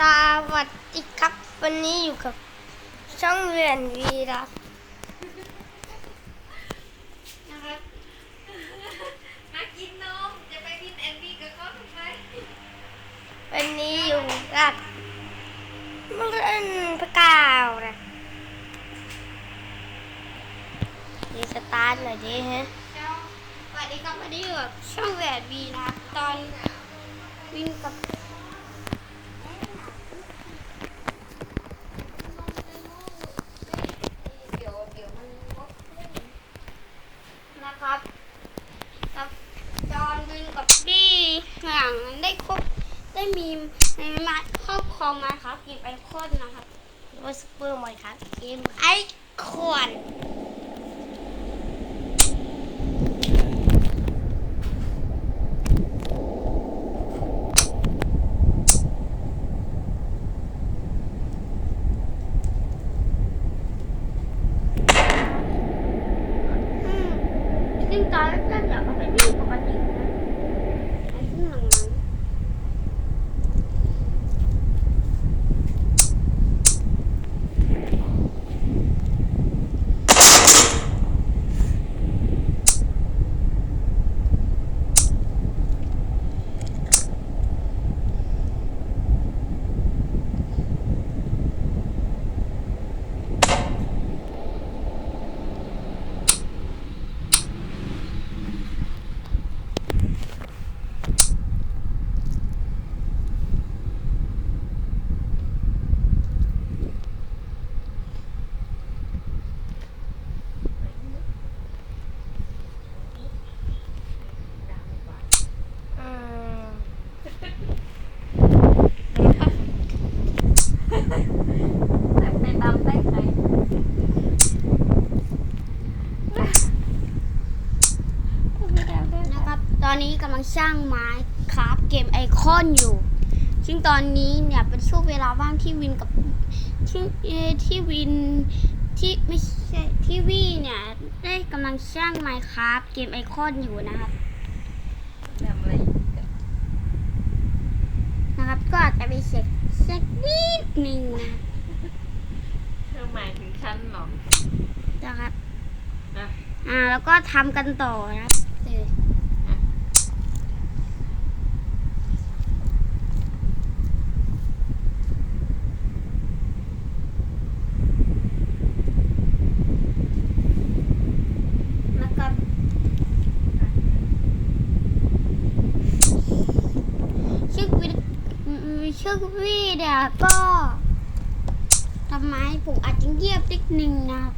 สวัสดีครับ วันนี้อยู่กับ ช่องเรียนวีรักนะครับมากินนม จะไปกินแอนดี้กับเขาทำไมวันนี้อยู่กับเล่นพระกาวนะดีสตาร์ทหน่อยดิฮะสวัสดีครับวันนี้อยู่กับช่องแหวนวีนะตอนวิ่งกับ สร้างไม้คราฟเกมไอคอนอยู่ ซึ่งตอนนี้เนี่ยเป็นช่วงเวลาว่างที่วินกับที่เอ่อที่วินที่ไม่ใช่ที่วีเนี่ยได้กำลังสร้างไมค์คราฟเกมไอคอนอยู่นะครับทำอะไรอีกอะนะครับก็อาจจะไปเช็คสักนิดหนึ่งนะครับเธอหมายถึงฉันเหรอนะครับนะอ่าแล้วก็ทำกันต่อนะครับเออนะครับ ชื่อวิ ชื่อวีเดี๋ยวก็ทำไมผมอาจจะเยียบนิดนึงนะครับ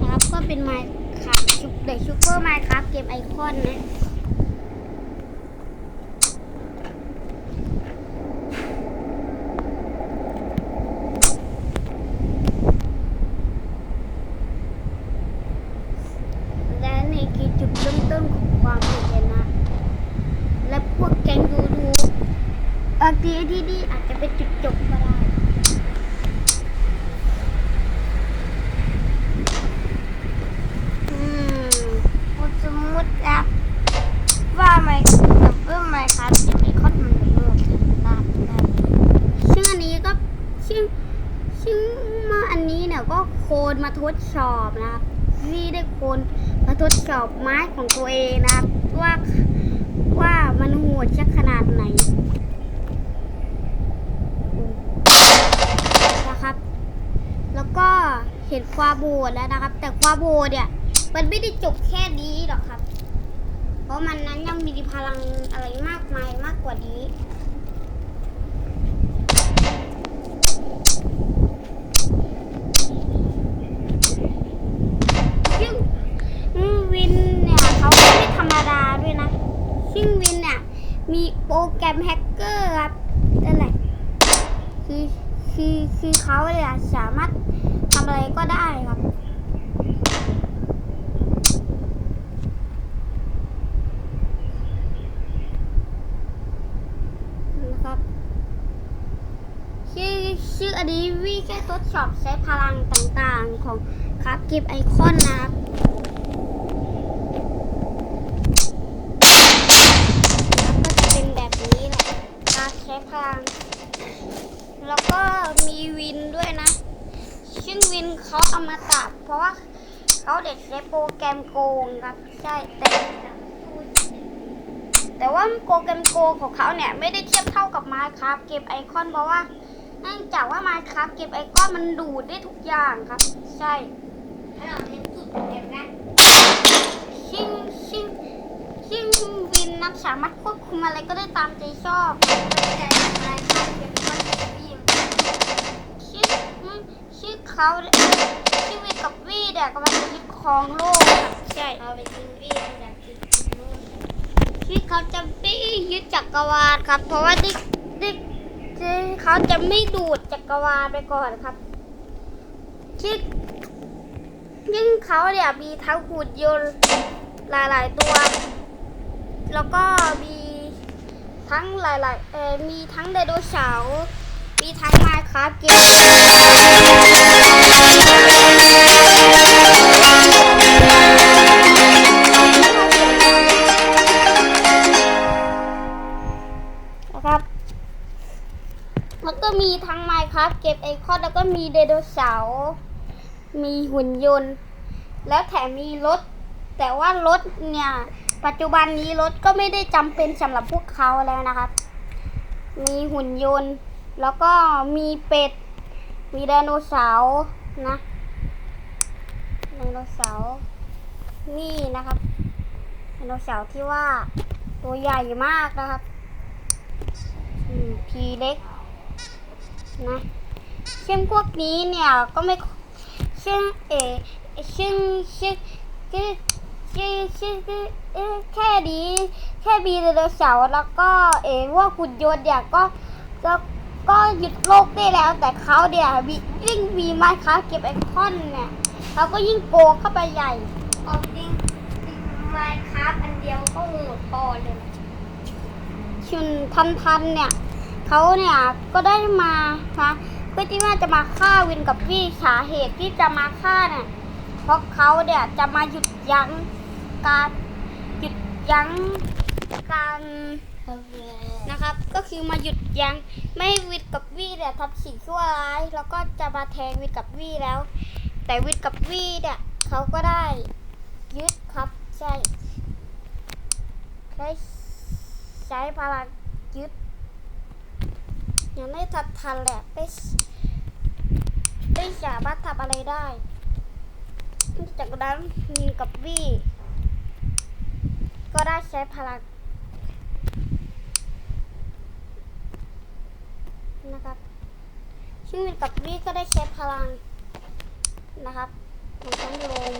นะครับก็เป็นไมค์ครับชุบเด็กชูเปอร์ไมค์ครับเกมไอคอนนะนี่คือจุดเริ่มต้นของความเห็นนะ และพวกแก๊งยูทูบางทีที่นี่อาจจะเป็นจุดจบก็ได้ อืมสมมตินะว่าไมค์กับเพิ่มไมค์ครับจะมีคอนมันไม่หมดเลยได้ได้ ซึ่งอันนี้ก็ซึ่งซึ่งเมื่ออันนี้เนี่ยก็โคนมาทด สอบนะครับพี่ได้โคนมาทดสอบไม้ของตัวเองนะครับ ว่าว่ามันโหดชักขนาดไหนนะครับ แล้วก็เห็นความโหดแล้วนะครับ แต่ความโหดเนี่ยมันไม่ได้จบแค่นี้หรอกครับ เพราะมันนั้นยังมีพลังอะไรมากมายมากกว่านี้ ซึ่งวินเนี่ยเขาไม่ได้ธรรมดาด้วยนะ ซึ่งวินเนี่ยมีโปรแกรมแฮกเกอร์ครับนั่นแหละคือคือคือเขาเนี่ยสามารถทำอะไรก็ได้ครับนะครับชื่อชื่ออันนี้วิแค่ทดสอบใช้พลังต่างๆของครับเก็บไอคอนนะครับ พลัง แล้วก็มีวินด้วยนะ ซึ่งวินเขาเอามาตัด เพราะว่าเขาเด็กใช้โปรแกรมโกงครับใช่แต่แต่ว่าโปรแกรมโกงของเขาเนี่ยไม่ได้เทียบเท่ากับ Minecraft เก็บไอคอนเพราะว่าเนื่องจากว่า Minecraft เก็บไอคอนมันดูดได้ทุกอย่างครับ ใช่ให้เราเล่นจุดเก็บนะชิงชิงชิงวินนับสามารถควบคุมอะไรก็ได้ตามใจชอบไม่ใช่อะไรครับวิ่ง ชื่อชื่อ เขาชื่อวินกับวีเดี๋ยวกำลังจะยึดครองโลกใช่เอาไปกินวิ่งจากจุดนู้นที่เขาจะไม่ยึดจักรวาลครับ เพราะว่าที่ที่ที่เขาจะไม่ดูดจักรวาลไปก่อนครับที่ยิ่งเขาเนี่ยมีทั้งหุ่นยนต์หลาย ๆ ตัว แล้วก็มีทั้งหลายๆเออมีทั้งไดโนเสาร์ มีทั้งไมค์ครับเกมนะครับแล้วก็มีทั้งไมค์ครับเก็บไอคอนแล้วก็มีไดโนเสาร์มีหุ่นยนต์ แล้วแถมมีรถ แต่ว่ารถเนี่ย ปัจจุบันนี้รถก็ไม่ได้จำเป็นสำหรับพวกเขาแล้วนะครับ มีหุ่นยนต์ แล้วก็มีเป็ด มีไดโนเสาร์นะ ไดโนเสาร์นี่นะครับ ไดโนเสาร์ที่ว่าตัวใหญ่มากนะครับทีเล็กนะซึ่งพวกนี้เนี่ยก็ไม่ซึ่งเอซึ่งซึ่งซึ่งซึ่งซึ่งเอ๊ะแค่ดีแค่มีไดโนเสาร์แล้วก็เอว่าหุ่นยนต์เนี่ยก็ก็ ก็หยุดโลกได้แล้ว แต่เขาเนี่ยมียิ่งมีไม้ค้าเก็บไอคอนเนี่ยเขาก็ยิ่งโกงเข้าไปใหญ่เอาจริงไมค์ครับอันเดียวก็โหดพอเลยชุนทันทันเนี่ยเขาเนี่ยก็ได้มานะเพื่อที่ว่าจะมาฆ่าวินกับพี่สาเหตุที่จะมาฆ่าเนี่ยเพราะเขาเนี่ยจะมาหยุดยั้งการหยุดยั้งการ นะครับ ก็คือมาหยุดยั้งไม่วินกับวี่เนี่ยทำสิ่งชั่วร้ายแล้วก็จะมาแทงวินกับวี่แล้ว แต่วินกับวี่เนี่ยเขาก็ได้ยึดครับใช่ใช้ใช้พลังยึดยังไม่ทันทันแหละไม่ไม่สามารถทำอะไรได้ จากนั้นมีกับวี่ก็ได้ใช้พลัง นะครับชื่อวินกับวี่ก็ได้ใช้พลังนะครับของทั้งลม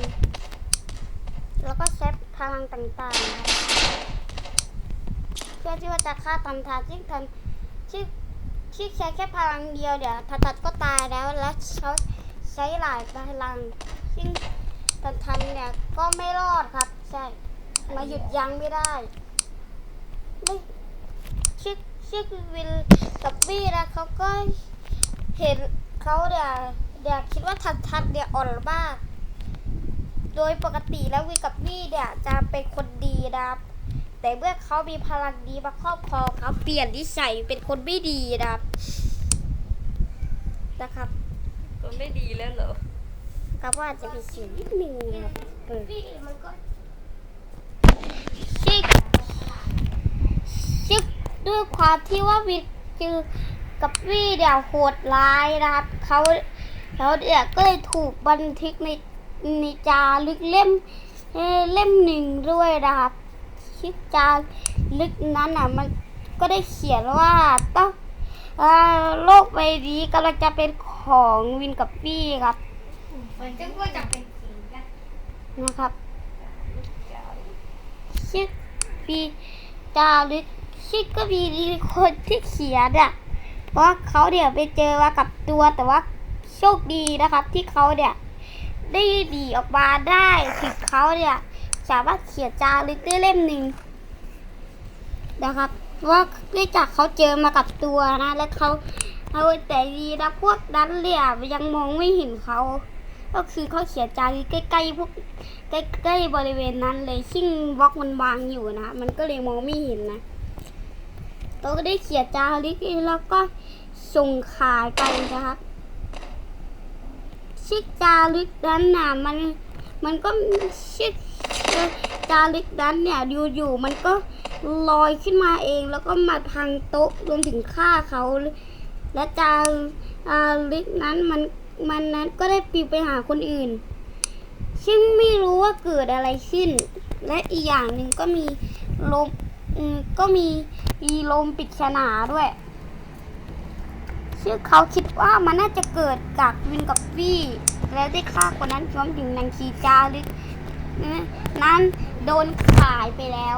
แล้วก็ใช้พลังต่างๆนะครับเพื่อที่ว่าจะฆ่าทันทันซึ่งทันที่ที่ใช้แค่พลังเดียวเดี๋ยวทันทันก็ตายแล้วและเขาใช้หลายพลังซึ่งทันทันเนี่ยก็ไม่รอดครับ ใช่มาหยุดยั้งไม่ได้ไม่ ชิคชิควิลกับบี้นะเขาก็เห็นเขาเดี๋ยวเดี๋ยวคิดว่าทันทันเดี๋ยวอ่อนมาก โดยปกติแล้ววิลกับบี้เนี่ยจะเป็นคนดีนะครับ แต่เมื่อเขามีพลังดีมาครอบครองเขาเปลี่ยนนิสัยเป็นคนไม่ดีนะครับ นะครับก็ไม่ดีแล้วเหรอก็ว่าจะมีเสียงนิดนึงนะครับเออวิ่งมันก็ ชิกชิก ด้วยความที่ว่าวิจือกับวี่เดี่ยวโหดร้ายนะครับเขาเขาเดี่ยก็เลยถูกบันทึกในในจารึกเล่มเล่มหนึ่งด้วยนะครับชิกจารึกนั้นอะมันก็ได้เขียนว่าต้องอโลกใบนี้กำลังจะเป็นของวินกับวี่ครับมันจะว่าจะเป็นจริงนะนะครับ ชื่อปีจารึก ชื่อก็มีคนที่เขียนอะเพราะเขาเดี๋ยไปเจอมากับตัวแต่ว่าโชคดีนะครับ ที่เขาเนี่ยได้หนีออกมาได้ถึงเขาเนี่ยสามารถเขียนจารึกได้เล่มหนึ่งนะครับว่าเนื่องจากเขาเจอมากับตัวนะแล้วเขาเอาแต่ดีนะพวกนั้นเนี่ยยังมองไม่เห็นเขา ก็คือเขาเขียนจารึกใกล้ๆพวกใกล้ๆบริเวณนั้นเลยซึ่งบล็อกมันวางอยู่นะ มันก็เลยมองไม่เห็นนะ โตก็ได้เขียนจารึกแล้วก็ส่งขายไปนะครับชิกจารึกนั้นน่ะมันมันก็ชิกจารึกนั้นเนี่ยอยู่ๆมันก็ลอยขึ้นมาเองแล้วก็มาพังโต๊ะรวมถึงฆ่าเขา และจารึกนั้นมันมันนั้นก็ได้ปลิวไปหาคนอื่น ซึ่งไม่รู้ว่าเกิดอะไรขึ้น และอีกอย่างหนึ่งก็มีลม อืมก็มีมีลมปริศนาด้วย ซึ่งเขาคิดว่ามันน่าจะเกิดจากวินกับวี่แล้วได้ฆ่าคนนั้นพร้อมถึงนางคีจารึกนั้นโดนขายไปแล้ว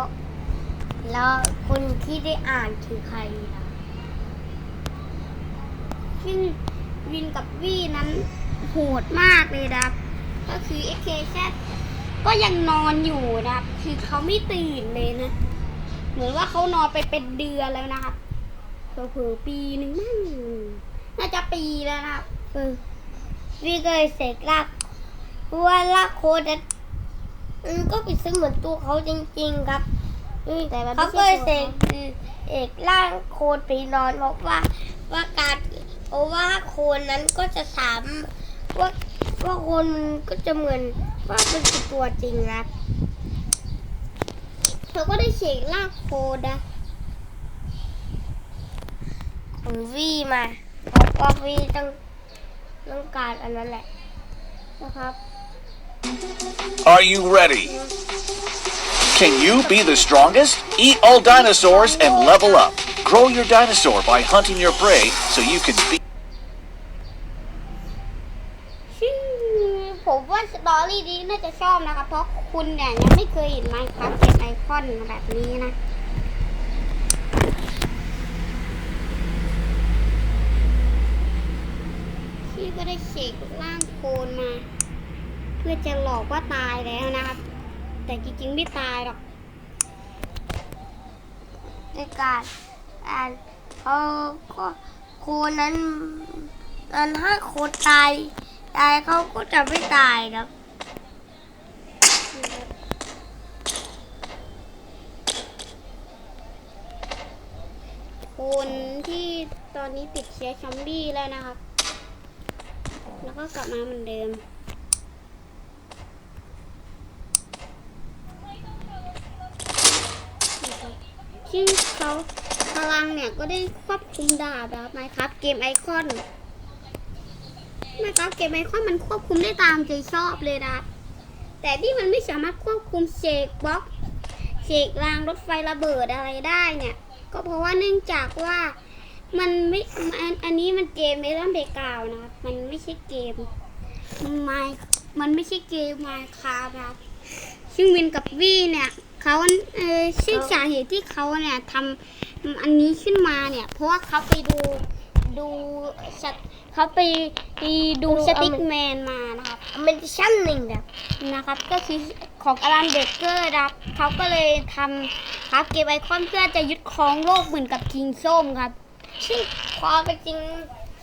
แล้วคนที่ได้อ่านคือใครล่ะซึ่งวินกับวี่นั้นโหดมากเลยนะก็คือเอเคแค่ก็ยังนอนอยู่นะคือเขาไม่ตื่นเลยนะ มือนว่าเขานอนไปเป็นเดือนแล้วนะครับเผลอปีหนึ่งมั้งน่าจะปีแล้วนะครับเออพี่ก็เลยเสกลากเพราะว่าลากโคดนั้นอืมก็เป็นเสมือนตัวเขาจริง ๆ ครับแต่เขาเลยเสกอืมเอกล่างโคนไปนอนเพราะว่าว่าการเพราะว่าโคนนั้นก็จะสามว่าว่าโคนมันก็จะเหมือนว่าเป็นตัวจริงครับ เขาก็ได้เสกลากโคดนะของวีมาเพราะว่าวีต้องต้องการอันนั้นแหละนะครับ Are you ready? Can you be the strongest? Eat all dinosaurs and level up. Grow your dinosaur by hunting your prey so you can be. รี่นี้น่าจะชอบนะครับเพราะคุณเนี่ยยังไม่เคยเห็นไมค์ครับเป็นไอคอนแบบนี้นะพี่ก็ได้เสกร่างโคลนมา เพื่อจะหลอกว่าตายแล้วนะครับ แต่จริงๆไม่ตายหรอกในการอ่านเขาก็โคนนั้นอันถ้าโคนตายตายเขาก็จะไม่ตายครับ คนที่ตอนนี้ติดเชื้อซอมบี้แล้วนะครับ แล้วก็กลับมาเหมือนเดิมซึ่งเขาพลังเนี่ยก็ได้ควบคุมดาบนะครับนะครับ เกมไอคอนนะครับเกมไอคอนมันควบคุมได้ตามใจชอบเลยนะ แต่ที่มันไม่สามารถควบคุมเสกบล็อกเสกรางรถไฟระเบิดอะไรได้เนี่ย ก็เพราะว่าเนื่องจากว่ามันไม่อันอันนี้มันเกมเมลอนเบกาวนะครับมันไม่ใช่เกมไมมันไม่ใช่เกมไมคาครับซึ่งวินกับวี่เนี่ยเขาเออซึ่งสาเหตุที่เขาเนี่ยทำอันนี้ขึ้นมาเนี่ย เพราะว่าเขาไปดูดูสตเขาไปดูสติ๊กแมนมานะครับมันชั้นหนึ่งแบบนะครับก็คือ ของอลันเบเกอร์นะครับเขาก็เลยทำครับเก็บไอคอนเพื่อจะยึดครองโลกเหมือนกับคิงส้มครับซึ่งพอเป็นจริง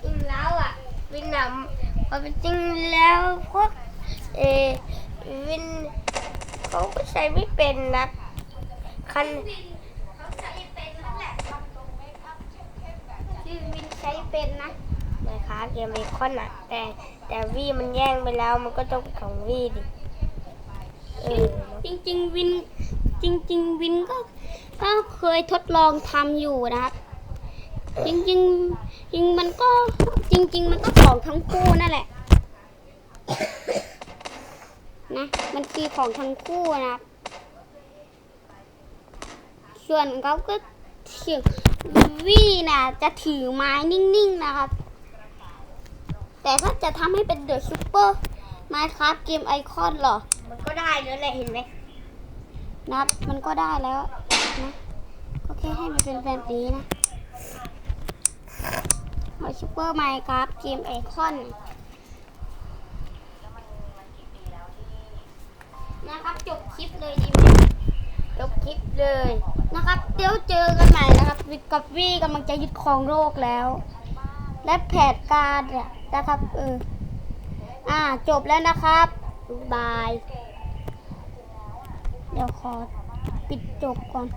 จริงแล้วอะวินนำพอเป็นจริงแล้วพวกเออวินเขาก็ใช้ไม่เป็นนะคันชื่อวินใช้เป็นนะนะคะเกมไอคอนอะแต่แต่วีมันแย่งไปแล้วมันก็ต้องเป็นของวีดิเออ จริงๆวินจริง ๆ วินก็ก็เคยทดลองทำอยู่นะครับ จริงๆจริงมันก็จริง ๆ มันก็ของทั้งคู่นั่นแหละนะมันคือของทั้งคู่นะครับ ส่วนเขาก็ถือวี่น่ะจะถือไม้นิ่งๆนะครับ แต่ถ้าจะทำให้เป็นเดอะซูเปอร์ไมครับเกมไอคอนหรอ มันก็ได้แล้วแหละเห็นไหมนะครับมันก็ได้แล้วนะก็แค่ให้มันเป็นแบบนี้นะเอาซูเปอร์ไมครับเกมไอคอนนะครับจบคลิปเลยดีไหมยกคลิปเลยนะครับ เดี๋ยวเจอกันใหม่นะครับวิกกับวี่กำลังจะยึดครองโลกแล้ว และแผนการเนี่ยนะครับเอออ่าจบแล้วนะครับ บาย เดี๋ยวขอปิดจบก่อน